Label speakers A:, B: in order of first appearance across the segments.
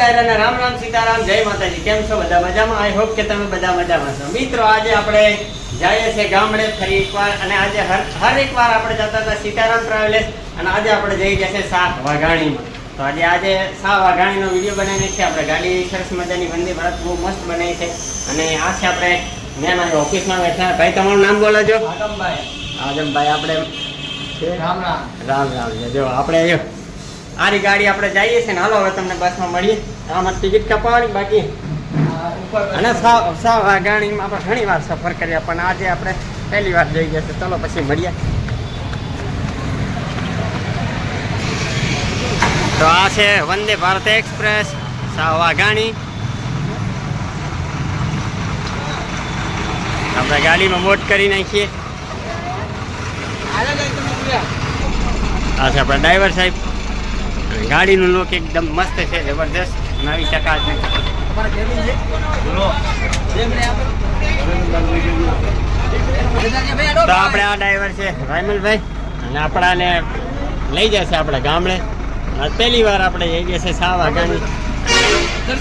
A: ડાયરાને રામ રામ સીતારામ જય માતાજી. કેમ છો બધા મજામાં? આઈ હોપ કે તમે બધા મજામાં છો. મિત્રો આજે આપણે જઈએ છીએ ગામડે ફરી એકવાર અને આજે હર હર એકવાર આપણે જતા હતા સીતારામ ટ્રાવેલર્સ અને આજે આપણે જઈ ગયા છે સાત વાઘાણીમાં. તો આજે આજે સાત વાઘાણીનો વીડિયો બનાવીને છે. આપણે ગાડી સરસ મજાની વંદે ભારત બહુ મસ્ત બનાવી છે. અને આ છે આપણે મેં ઓફિસમાં બેઠા ભાઈ તમારું નામ બોલો છો
B: આદમભાઈ.
A: આદમભાઈ આપણે
B: રામ રામ.
A: રામ રામ. જો આપણે આરી ગાડી આપણે જઈએ છીએ ને હાલો હવે તમને બસમાં મળીએ. આમાં ટિકિટ કપાવવાની બાકી. અને સાવ સાવ આ ગાડીમાં આપણે ઘણી વાર સફર કર્યા પણ આજે આપણે પહેલી વાર જઈ ગયા છે ચલો પછી મળીએ. તો આ છે વંદે ભારત એક્સપ્રેસ સાવ વાઘાણી આપણે ગાડીમાં મોટ કરી નાખીએ. આ છે આપણા ડ્રાઈવર સાહેબ. ગાડીનું લુક એકદમ મસ્ત છે જબરદસ્ત નવી
B: આપો
A: તો આપણે આ ડ્રાઈવર છે રાયમલભાઈ. અને આપણાને લઈ જશે આપણે ગામડે. પહેલી વાર આપણે જઈ જશે સા વાઘાણી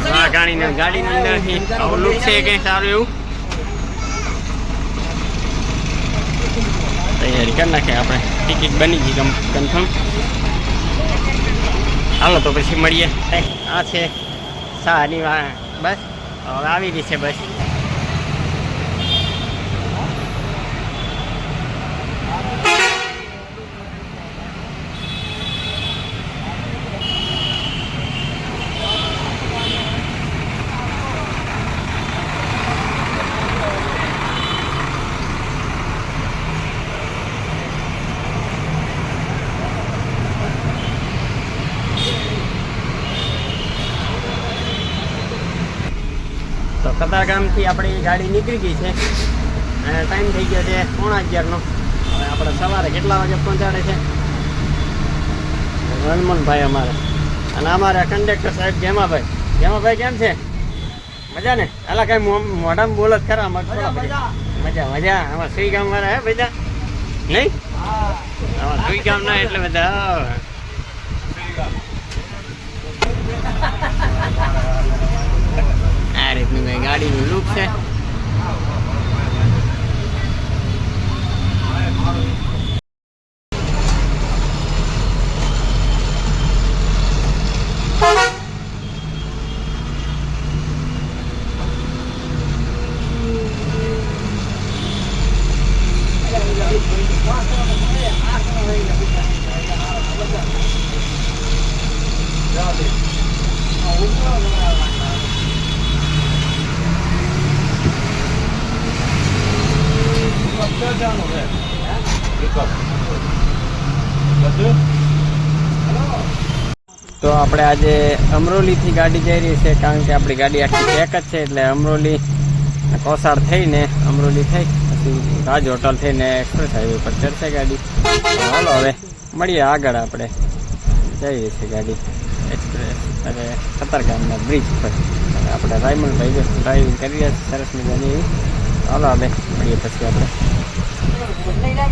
A: વાઘાણીને ગાડીની અંદરથી આવું લુક છે કંઈ સારું એવું? તૈયારી કરી નાખે આપણે. ટિકિટ બની ગઈ કન્ફર્મ હાલો તો પછી મળીએ. આ છે સારી બસ હવે આવી રહી છે બસ. કતારગામથી આપણી ગાડી નીકળી ગઈ છે. અને ટાઈમ થઈ ગયો છે પોણા અગિયારનો. હવે આપણે સવારે કેટલા વાગે પહોંચાડે છે? રણમનભાઈ અમારે. અને અમારા કંડક્ટર સાહેબ ગેમાભાઈ ગેમાભાઈ કેમ છે? મજા ને અલા કઈ મોઢામાં બોલો જ ખરા મજા મજા. મજા આમાં સુઈ ગામ વાળા હે બધા. નહીં? આમાં સુઈ ગામ ના એટલે બધા આ રીતનું કઈ ગાડીનું લુક છે તો આપણે આજે અમરોલીથી ગાડી જઈ રહી છે કારણ કે આપણી ગાડી આખી પેક જ છે એટલે અમરોલી કોસાડ થઈને અમરોલી થઈ, પછી રાજ હોટલ થઈને એક્સપ્રેસ હાઈવે પર ચડશે ગાડી. ચાલો હવે મળીએ આગળ આપણે. જઈ રહી છે ગાડી એક્સપ્રેસ અને ખતરગામના બ્રિજ પર. આપણે રાયમંડ ભાઈ ડ્રાઇવિંગ કરી રહ્યા છીએ સરસ મજાની હાલો હવે મળીએ પછી આપણે.
B: બદલાઈ જાય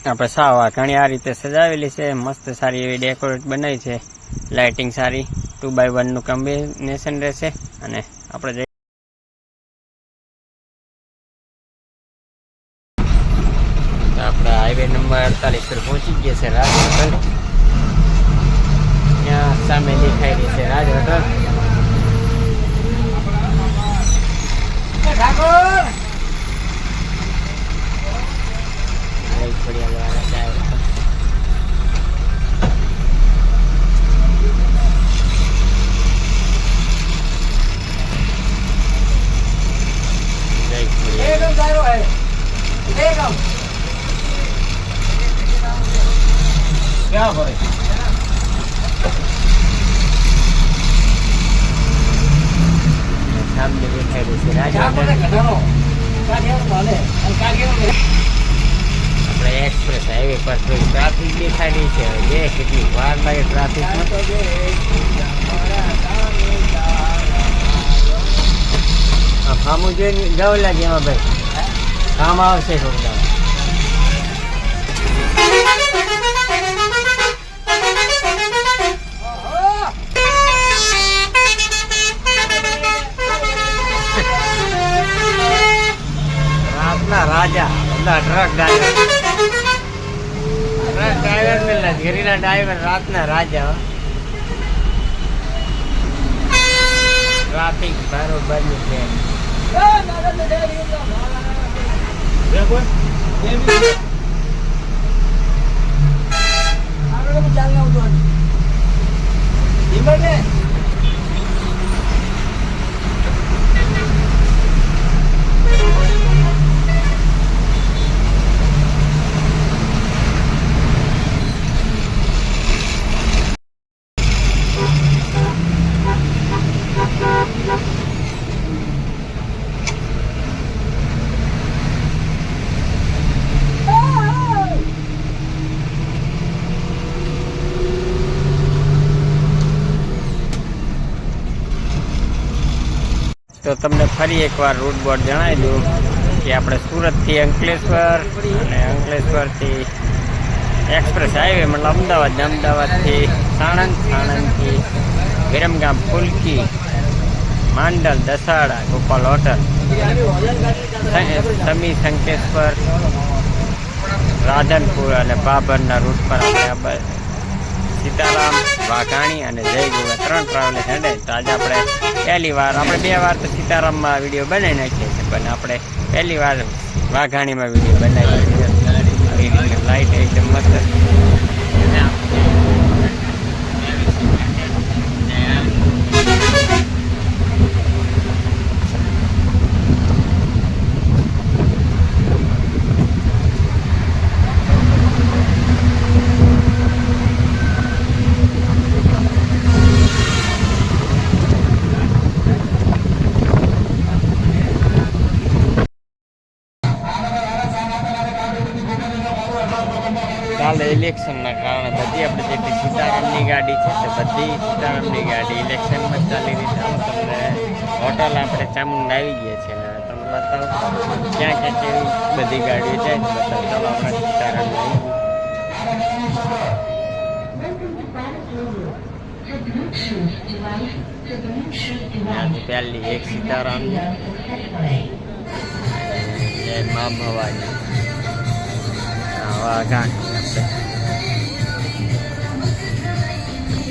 A: આપણે સાવ ઘણી આ રીતે સજાવેલી છે, મસ્ત સારી એવી ડેકોરેટ બનાવી છે. લાઇટિંગ સારી ટુ બાય વનનું કોમ્બિનેશન રહેશે અને આપણે જઈ તો આપણે હાઈવે નંબર અડતાલીસ પર પહોંચી ગયા છે રાજ હોટલ ત્યાં સામે દેખાઈ રહી છે Raj hotel
B: Thakor
A: Ahí podría llevar a cabo. Ahí podría-
B: એકમ સારો હે એકમ ક્યાં ભરે
A: પથારી છે એ કેટલી વાર ટ્રાફિકમાં ફામું જોઈને જવું લાગે એમાં ભાઈ. કામ આવશે રાતના રાજા ટ્રક ટ્રક ડ્રાઈવર ઘેરીના ડ્રાઈવર રાતના રાજા ટ્રાફિક બરોબર. ની છે તો તમને ફરી એકવાર રૂટ બોર્ડ જણાવી દઉં કે આપણે સુરતથી અંકલેશ્વર અને અંકલેશ્વરથી એક્સપ્રેસ હાઈવે મતલબ અમદાવાદ અમદાવાદથી સાણંદ, સાણંદથી વિરમગામ, ફુલકી, માંડલ, દસાડા, ગોપાલ હોટલ સમી સંકેશ્વર રાધનપુર અને બાબરના રૂટ પર આપણે સીતારામ, વાઘાણી અને જય ગોવા ત્રણ ટ્રાવેલર્સ હેડે. તો આજે આપણે પહેલી વાર. આપણે બે વાર તો સીતારામમાં વીડિયો બનાવી નાખીએ છીએ, પણ આપણે પહેલી વાર વાઘાણીમાં વીડિયો બનાવીએ છીએ. લાઈટ એકદમ મસ્ત ઇલેક્શનના કારણે બધી આપણે જેટલી સીતારામની ગાડી છે તે બધી સીતારામની ગાડી ઇલેક્શનમાં ચાલી રહી છે. તમને હોટલ આપણે ચામુંડ આવી ગયા છે. ને તમને બતાવો ક્યાં ક્યાં કેવી બધી ગાડીઓ છે. બતાવો ચાલો આપણે સીતારામ ત્યાંથી પહેલી એક સીતારામ. મા ભવાની. આવા વાઘાણી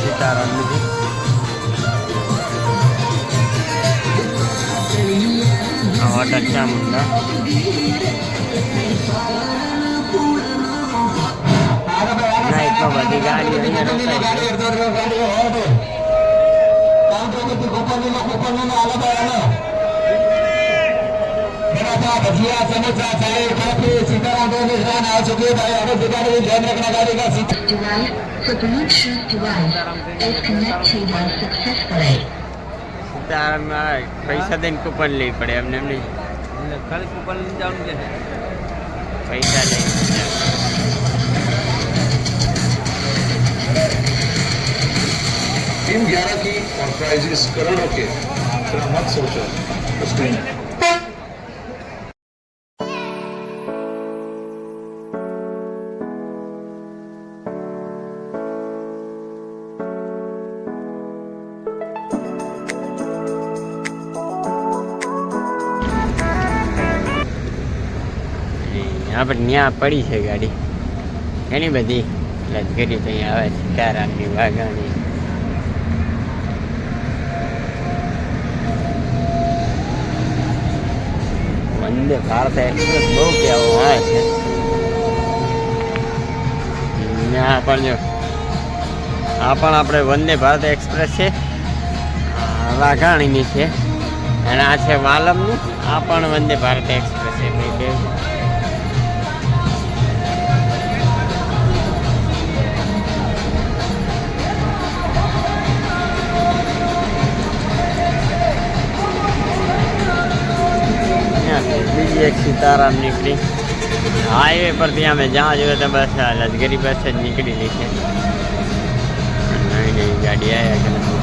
A: સીતારામની છે આ હોટલ ચામુંડા નાઈટમાં બધી ગાડીઓ અહીંયા રોકાઈ છે
C: ભજીયા સમોસા ચાય કોફી સીતારામ મિશ્રાન આ भजिया समोसा चाय कॉफ़ी सीताराम दोनों निशान आ
D: चुके हैं। भाई हमें सीताराम जी ध्यान
A: रखना गाड़ी का सीताराम हाँ, पैसा देने कूपन ले
B: पड़े हमने हमने कल कूपन
A: ले जाऊँगे।
E: पैसा ले टीम ग्यारह की और प्राइजेस करोड़ों के। मत सोचो। उसमें
A: આપણે ત્યાં પડી છે ગાડી. ઘણી બધી. લશ્કરી તો અહીંયા આવે છે કારાની વાઘાની વંદે ભારત એક્સપ્રેસ બહુ કહેવામાં આવે છે. પણ જો. આ પણ આપણે વંદે ભારત એક્સપ્રેસ છે. વાઘાણીની છે. અને આ છે વાલમની. આ પણ વંદે ભારત એક્સપ્રેસ. સીતારામ નીકળી. હાઈવે પરથી અમે જ્યાં જોઈએ તો બસ લશ્કરી બસ જ નીકળેલી છે. નવી નવી ગાડી આવ્યા કે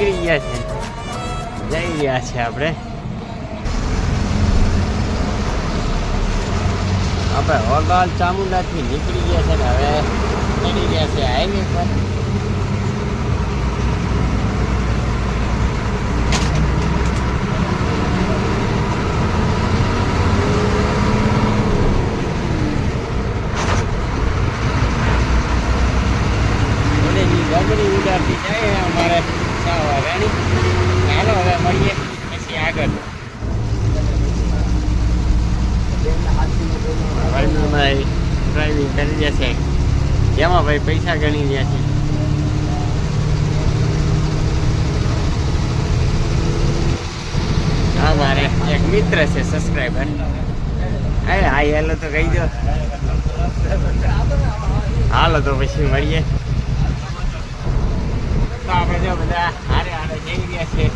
A: નીકળી ગયા છે. જઈ રહ્યા છે આપણે. આપણે હોટલ ચામુંડાથી નીકળી ગયા છે ને હવે ચડી ગયા છે હાઈવે પર ઓલેની ડગરી ઉડાડતી જાય અમારે છ વાગ્યાની ચાલો હવે મળીએ પછી આગળ ભાઈ ડ્રાઇવિંગ કરી રહ્યા છે જેમાં ભાઈ પૈસા ગણી રહ્યા છે. હા, મારે એક મિત્ર છે સબસ્ક્રાઈબર હા હાઈ હેલો તો કહી દો. હાલો તો પછી મળીએ. તો આપણે જો બધા હારે હારે જઈ રહ્યા છે.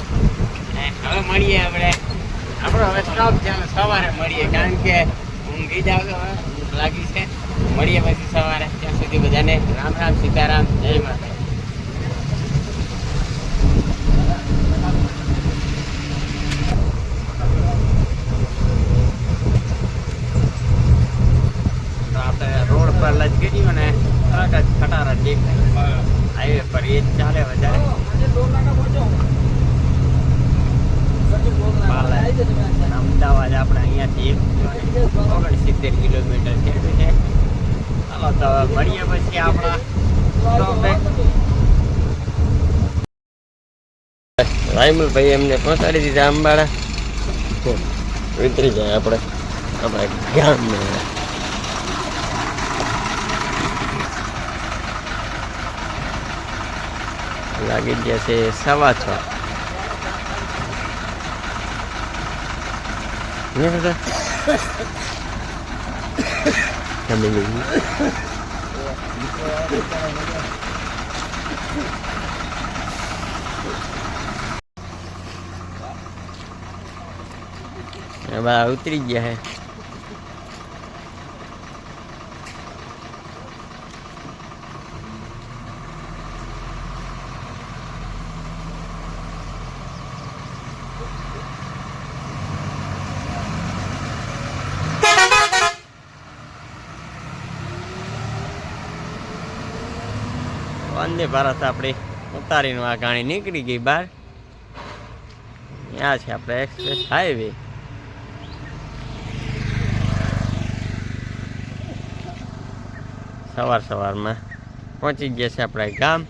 A: હવે મળીએ આપણે. આપણો હવે સ્ટોપ ચાલો, સવારે મળીએ. કારણ કે ઊંઘી જાવ લાગી છે. મળીએ પછી સવારે. બધાને રામ રામ સીતારામ જય માતા તો આપણે રોડ પર લચકેડીઓ ને ટ્રક જ ખટારા દેખાય હાઈવે પર એ જ ચાલે વધારે પાલા અમદાવાદ આપણે અહીંયાથી ઓગણસિત્તેર કિલોમીટર થયું છે ચાલો તો હવે મળીએ પછી આપણા સ્ટોપે રાયમલભાઈ એમને પહોંચાડી દીધા અંબાડા ઉતરી જાય આપણે આપણા ગામમાં લાગી ગયા છે સવા છ ને દાદા તમે બા ઉતરી ગયા હે. વંદે ભારત આપણે ઉતારીનું આ ગાણી નીકળી ગઈ બહાર. ત્યાં છે આપણે એક્સપ્રેસ હાઈવે સવાર સવારમાં પહોંચી ગયા છે આપણા ગામ.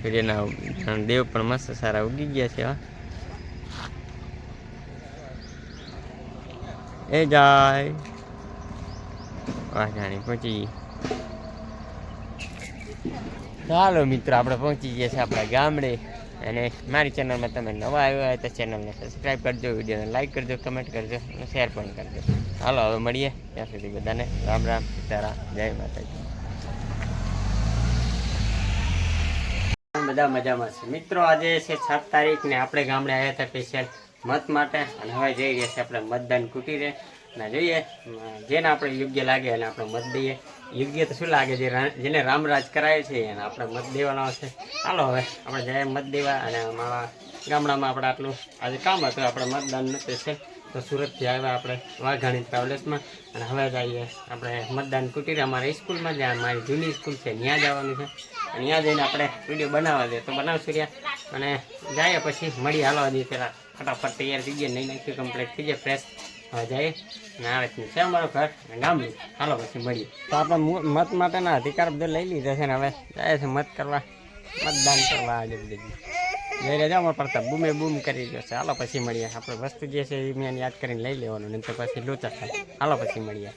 A: સૂર્યના દેવ પણ મસ્ત સારા ઉગી ગયા છે. એ જાય. વાઘાણી પહોંચી ચાલો મિત્રો, આપણે પહોંચી ગયા છે આપણા ગામડે. અને મારી ચેનલમાં તમે નવા આવ્યા હોય તો ચેનલને સબસ્ક્રાઈબ કરજો, વિડીયોને લાઈક કરજો કમેન્ટ કરજો, અને શેર પણ કરજો. હાલો, હવે મળીએ ત્યાં સુધી બધાને. રામ રામ, સીતારામ, જય માતાજી. બધા મજામાં છે. મિત્રો, આજે છે સાત તારીખ ને આપણે ગામડે આવ્યા હતા સ્પેશિયલ મત માટે. અને હવે જઈ રહ્યા છે આપણે મતદાન કુટીરે. અને જોઈએ જેને આપણે યોગ્ય લાગે અને આપણે મત દઈએ. યોગ્ય તો શું લાગે? જે જેને રામરાજ કરાય છે એને આપણે મત દેવાનો છે. ચાલો હવે, આપણે જઈએ મત દેવા. અને અમારા ગામડામાં આપણે આટલું આજે કામ હતું. આપણે મતદાન નહોતું છે. તો સુરતથી આવ્યા આપણે વાઘાણી ટ્રાવેલ્સમાં. અને હવે જઈએ આપણે મતદાન કુટીરે. અમારી સ્કૂલમાં જ્યાં મારી જૂની સ્કૂલ છે, ત્યાં જવાનું છે. ત્યાં જઈને આપણે વીડિયો બનાવવા દે તો બનાવશું રહ્યા અને જઈએ પછી મળી હાલવા દઈએ પેલા. ફટાફટ તૈયાર થઈ ગયા નહીં નાખ્યું કમ્પ્લીટ થઈ જાય ફ્રેશ હવે જઈએ અને આવે છે. અમારું ઘર. ગામડું હાલો પછી મળીએ. તો આપણે મત માટેના અધિકાર બધે લઈ લીધા છે ને હવે જાય છે મત કરવા. મતદાન કરવા આજે બધી જઈ રહ્યા અમારા પડતા બૂમે બૂમ કરી દો છે. હાલો પછી મળીએ. આપણે વસ્તુ જે છે એ મેં યાદ કરીને લઈ લેવાનું નહીં તો પછી લોચા થાય. હાલો પછી મળીએ.